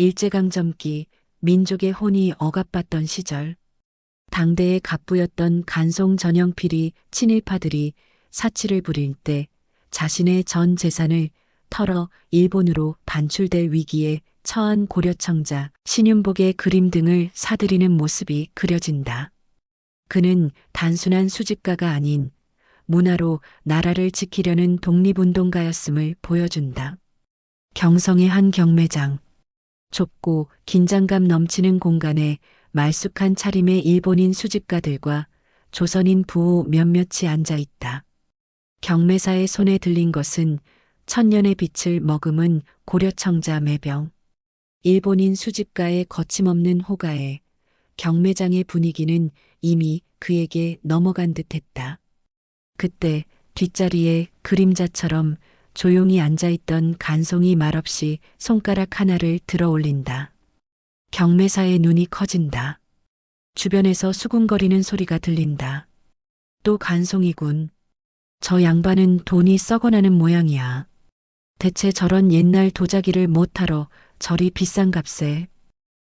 일제강점기 민족의 혼이 억압받던 시절 당대의 갑부였던 간송 전영필이 친일파들이 사치를 부릴 때 자신의 전 재산을 털어 일본으로 반출될 위기에 처한 고려청자 신윤복의 그림 등을 사들이는 모습이 그려진다. 그는 단순한 수집가가 아닌 문화로 나라를 지키려는 독립운동가였음을 보여준다. 경성의 한 경매장. 좁고 긴장감 넘치는 공간에 말쑥한 차림의 일본인 수집가들과 조선인 부호 몇몇이 앉아 있다. 경매사의 손에 들린 것은 천년의 빛을 머금은 고려청자 매병. 일본인 수집가의 거침없는 호가에 경매장의 분위기는 이미 그에게 넘어간 듯 했다. 그때 뒷자리에 그림자처럼 조용히 앉아있던 간송이 말없이 손가락 하나를 들어 올린다. 경매사의 눈이 커진다. 주변에서 수군거리는 소리가 들린다. 또 간송이군. 저 양반은 돈이 썩어나는 모양이야. 대체 저런 옛날 도자기를 못하러 저리 비싼 값에.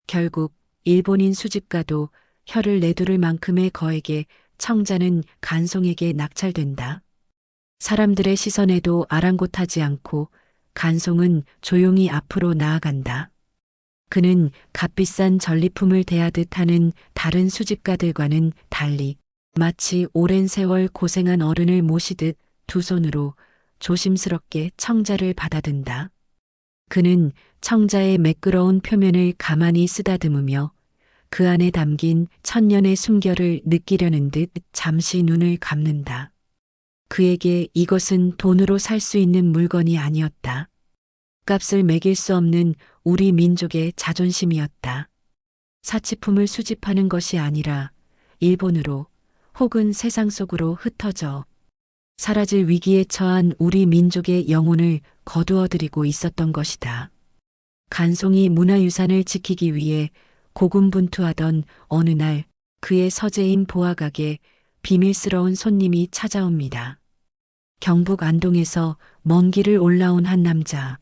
결국 일본인 수집가도 혀를 내두를 만큼의 거액에 청자는 간송에게 낙찰된다. 사람들의 시선에도 아랑곳하지 않고 간송은 조용히 앞으로 나아간다. 그는 값비싼 전리품을 대하듯 하는 다른 수집가들과는 달리 마치 오랜 세월 고생한 어른을 모시듯 두 손으로 조심스럽게 청자를 받아든다. 그는 청자의 매끄러운 표면을 가만히 쓰다듬으며 그 안에 담긴 천년의 숨결을 느끼려는 듯 잠시 눈을 감는다. 그에게 이것은 돈으로 살 수 있는 물건이 아니었다. 값을 매길 수 없는 우리 민족의 자존심이었다. 사치품을 수집하는 것이 아니라 일본으로 혹은 세상 속으로 흩어져 사라질 위기에 처한 우리 민족의 영혼을 거두어들이고 있었던 것이다. 간송이 문화유산을 지키기 위해 고군분투하던 어느 날 그의 서재인 보아각에 비밀스러운 손님이 찾아옵니다. 경북 안동에서 먼 길을 올라온 한 남자.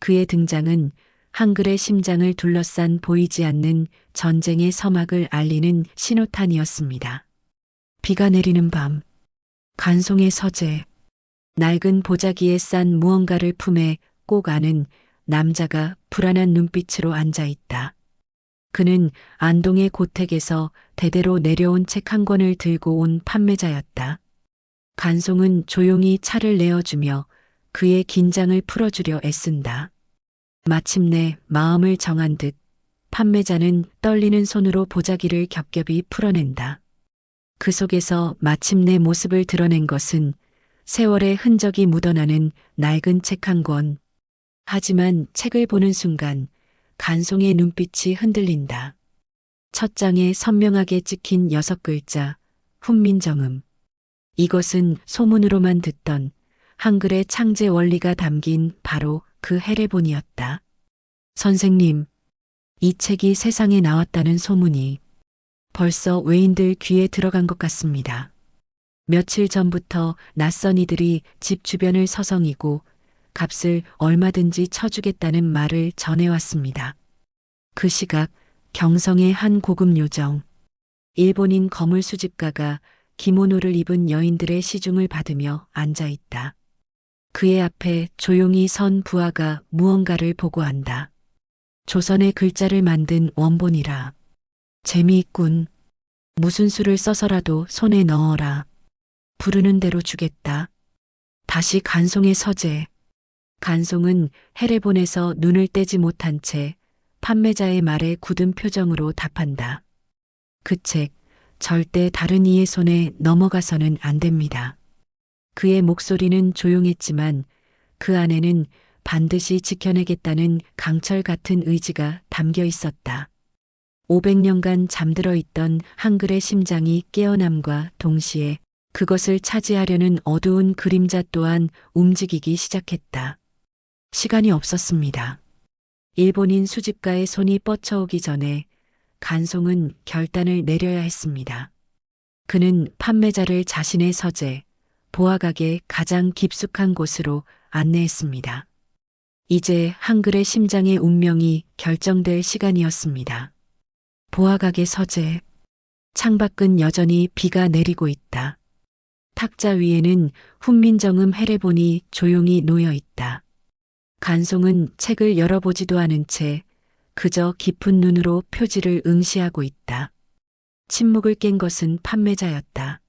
그의 등장은 한글의 심장을 둘러싼 보이지 않는 전쟁의 서막을 알리는 신호탄이었습니다. 비가 내리는 밤, 간송의 서재, 낡은 보자기에 싼 무언가를 품에 꼭 안은 남자가 불안한 눈빛으로 앉아 있다. 그는 안동의 고택에서 대대로 내려온 책 한 권을 들고 온 판매자였다. 간송은 조용히 차를 내어주며 그의 긴장을 풀어주려 애쓴다. 마침내 마음을 정한 듯 판매자는 떨리는 손으로 보자기를 겹겹이 풀어낸다. 그 속에서 마침내 모습을 드러낸 것은 세월의 흔적이 묻어나는 낡은 책 한 권. 하지만 책을 보는 순간 간송의 눈빛이 흔들린다. 첫 장에 선명하게 찍힌 여섯 글자, 훈민정음. 이것은 소문으로만 듣던 한글의 창제 원리가 담긴 바로 그 해례본이었다. 선생님, 이 책이 세상에 나왔다는 소문이 벌써 외인들 귀에 들어간 것 같습니다. 며칠 전부터 낯선 이들이 집 주변을 서성이고 값을 얼마든지 쳐주겠다는 말을 전해왔습니다. 그 시각 경성의 한 고급 요정, 일본인 거물 수집가가 기모노를 입은 여인들의 시중을 받으며 앉아 있다. 그의 앞에 조용히 선 부하가 무언가를 보고한다. 조선의 글자를 만든 원본이라. 재미있군. 무슨 수를 써서라도 손에 넣어라. 부르는 대로 주겠다. 다시 간송의 서재. 간송은 해례본에서 눈을 떼지 못한 채 판매자의 말에 굳은 표정으로 답한다. 그 책, 절대 다른 이의 손에 넘어가서는 안 됩니다. 그의 목소리는 조용했지만 그 안에는 반드시 지켜내겠다는 강철 같은 의지가 담겨 있었다. 500년간 잠들어 있던 한글의 심장이 깨어남과 동시에 그것을 차지하려는 어두운 그림자 또한 움직이기 시작했다. 시간이 없었습니다. 일본인 수집가의 손이 뻗쳐오기 전에 간송은 결단을 내려야 했습니다. 그는 판매자를 자신의 서재, 보아각의 가장 깊숙한 곳으로 안내했습니다. 이제 한글의 심장의 운명이 결정될 시간이었습니다. 보아각의 서재. 창밖은 여전히 비가 내리고 있다. 탁자 위에는 훈민정음 해례본이 조용히 놓여 있다. 간송은 책을 열어보지도 않은 채 그저 깊은 눈으로 표지를 응시하고 있다. 침묵을 깬 것은 판매자였다.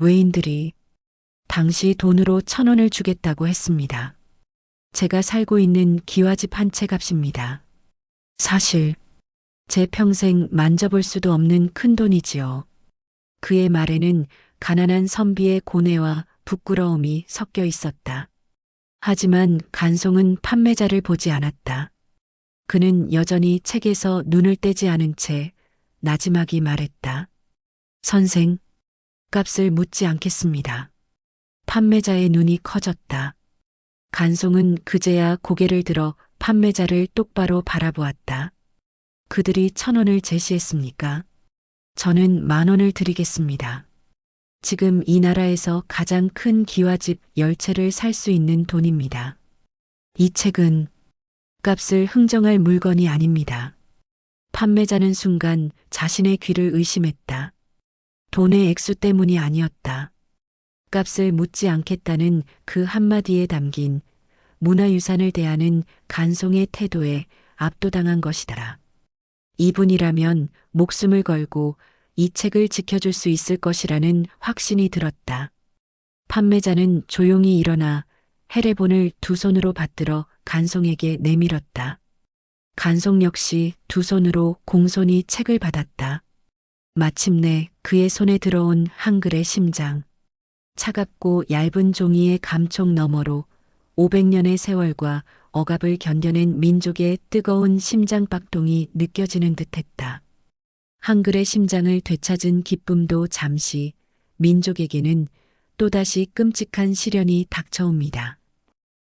외인들이 당시 돈으로 천 원을 주겠다고 했습니다. 제가 살고 있는 기와집 한 채 값입니다. 사실 제 평생 만져볼 수도 없는 큰 돈이지요. 그의 말에는 가난한 선비의 고뇌와 부끄러움이 섞여 있었다. 하지만 간송은 판매자를 보지 않았다. 그는 여전히 책에서 눈을 떼지 않은 채 나지막이 말했다. 선생, 값을 묻지 않겠습니다. 판매자의 눈이 커졌다. 간송은 그제야 고개를 들어 판매자를 똑바로 바라보았다. 그들이 천 원을 제시했습니까? 저는 만 원을 드리겠습니다. 지금 이 나라에서 가장 큰 기와집 열 채를 살 수 있는 돈입니다. 이 책은 값을 흥정할 물건이 아닙니다. 판매자는 순간 자신의 귀를 의심했다. 돈의 액수 때문이 아니었다. 값을 묻지 않겠다는 그 한마디에 담긴 문화유산을 대하는 간송의 태도에 압도당한 것이더라. 이분이라면 목숨을 걸고 이 책을 지켜줄 수 있을 것이라는 확신이 들었다. 판매자는 조용히 일어나 해례본을 두 손으로 받들어 간송에게 내밀었다. 간송 역시 두 손으로 공손히 책을 받았다. 마침내 그의 손에 들어온 한글의 심장. 차갑고 얇은 종이의 감촉 너머로 500년의 세월과 억압을 견뎌낸 민족의 뜨거운 심장박동이 느껴지는 듯했다. 한글의 심장을 되찾은 기쁨도 잠시 민족에게는 또다시 끔찍한 시련이 닥쳐옵니다.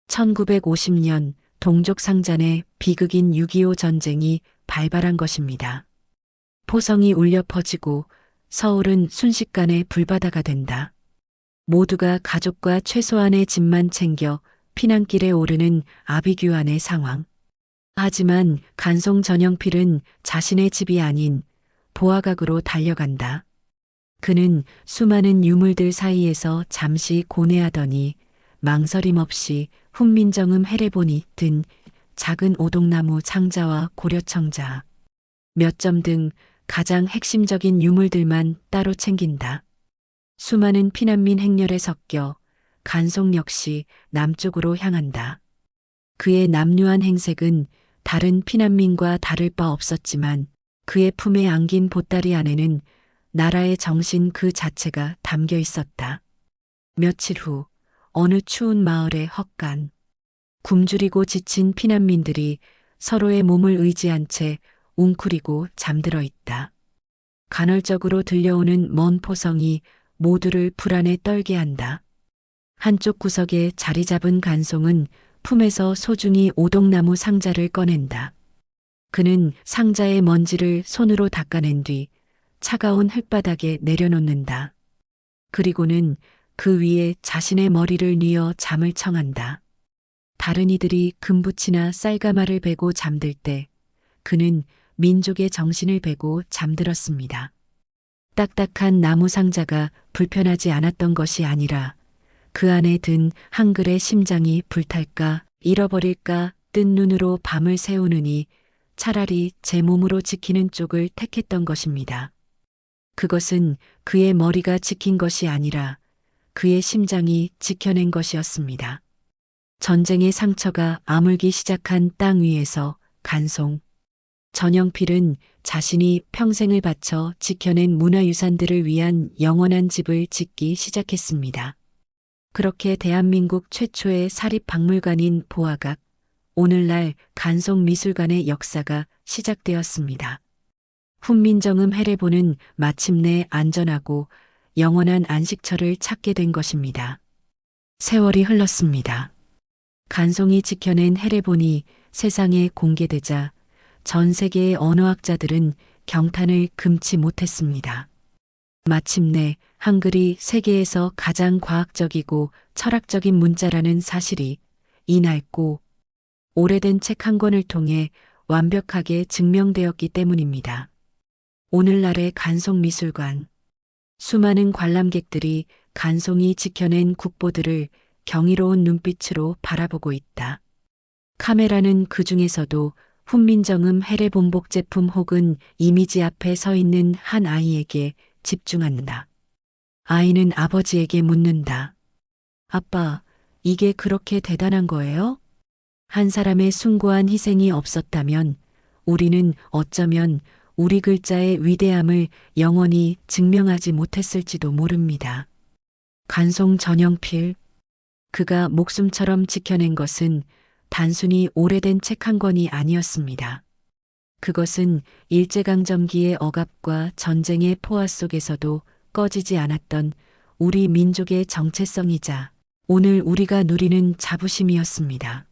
1950년 동족 상잔의 비극인 6.25 전쟁이 발발한 것입니다. 포성이 울려 퍼지고 서울은 순식간에 불바다가 된다. 모두가 가족과 최소한의 집만 챙겨 피난길에 오르는 아비규환의 상황. 하지만 간송 전영필은 자신의 집이 아닌 보아각으로 달려간다. 그는 수많은 유물들 사이에서 잠시 고뇌하더니 망설임 없이 훈민정음 해례본이 든 작은 오동나무 창자와 고려청자, 몇 점 등 가장 핵심적인 유물들만 따로 챙긴다. 수많은 피난민 행렬에 섞여 간송 역시 남쪽으로 향한다. 그의 남루한 행색은 다른 피난민과 다를 바 없었지만 그의 품에 안긴 보따리 안에는 나라의 정신 그 자체가 담겨 있었다. 며칠 후 어느 추운 마을의 헛간. 굶주리고 지친 피난민들이 서로의 몸을 의지한 채 웅크리고 잠들어 있다. 간헐적으로 들려오는 먼 포성이 모두를 불안에 떨게 한다. 한쪽 구석에 자리 잡은 간송은 품에서 소중히 오동나무 상자를 꺼낸다. 그는 상자의 먼지를 손으로 닦아낸 뒤 차가운 흙바닥에 내려놓는다. 그리고는 그 위에 자신의 머리를 뉘어 잠을 청한다. 다른 이들이 금붙이나 쌀가마를 베고 잠들 때 그는 민족의 정신을 베고 잠들었습니다. 딱딱한 나무 상자가 불편하지 않았던 것이 아니라 그 안에 든 한글의 심장이 불탈까 잃어버릴까 뜬 눈으로 밤을 새우느니 차라리 제 몸으로 지키는 쪽을 택했던 것입니다. 그것은 그의 머리가 지킨 것이 아니라 그의 심장이 지켜낸 것이었습니다. 전쟁의 상처가 아물기 시작한 땅 위에서 간송. 전영필은 자신이 평생을 바쳐 지켜낸 문화유산들을 위한 영원한 집을 짓기 시작했습니다. 그렇게 대한민국 최초의 사립박물관인 보아각, 오늘날 간송미술관의 역사가 시작되었습니다. 훈민정음 해례본은 마침내 안전하고 영원한 안식처를 찾게 된 것입니다. 세월이 흘렀습니다. 간송이 지켜낸 해례본이 세상에 공개되자 전 세계의 언어학자들은 경탄을 금치 못했습니다. 마침내 한글이 세계에서 가장 과학적이고 철학적인 문자라는 사실이 이 낡고 오래된 책 한 권을 통해 완벽하게 증명되었기 때문입니다. 오늘날의 간송미술관. 수많은 관람객들이 간송이 지켜낸 국보들을 경이로운 눈빛으로 바라보고 있다. 카메라는 그 중에서도 훈민정음 해례본복 제품 혹은 이미지 앞에 서 있는 한 아이에게 집중한다. 아이는 아버지에게 묻는다. 아빠, 이게 그렇게 대단한 거예요? 한 사람의 숭고한 희생이 없었다면 우리는 어쩌면 우리 글자의 위대함을 영원히 증명하지 못했을지도 모릅니다. 간송 전영필. 그가 목숨처럼 지켜낸 것은 단순히 오래된 책 한 권이 아니었습니다. 그것은 일제강점기의 억압과 전쟁의 포화 속에서도 꺼지지 않았던 우리 민족의 정체성이자 오늘 우리가 누리는 자부심이었습니다.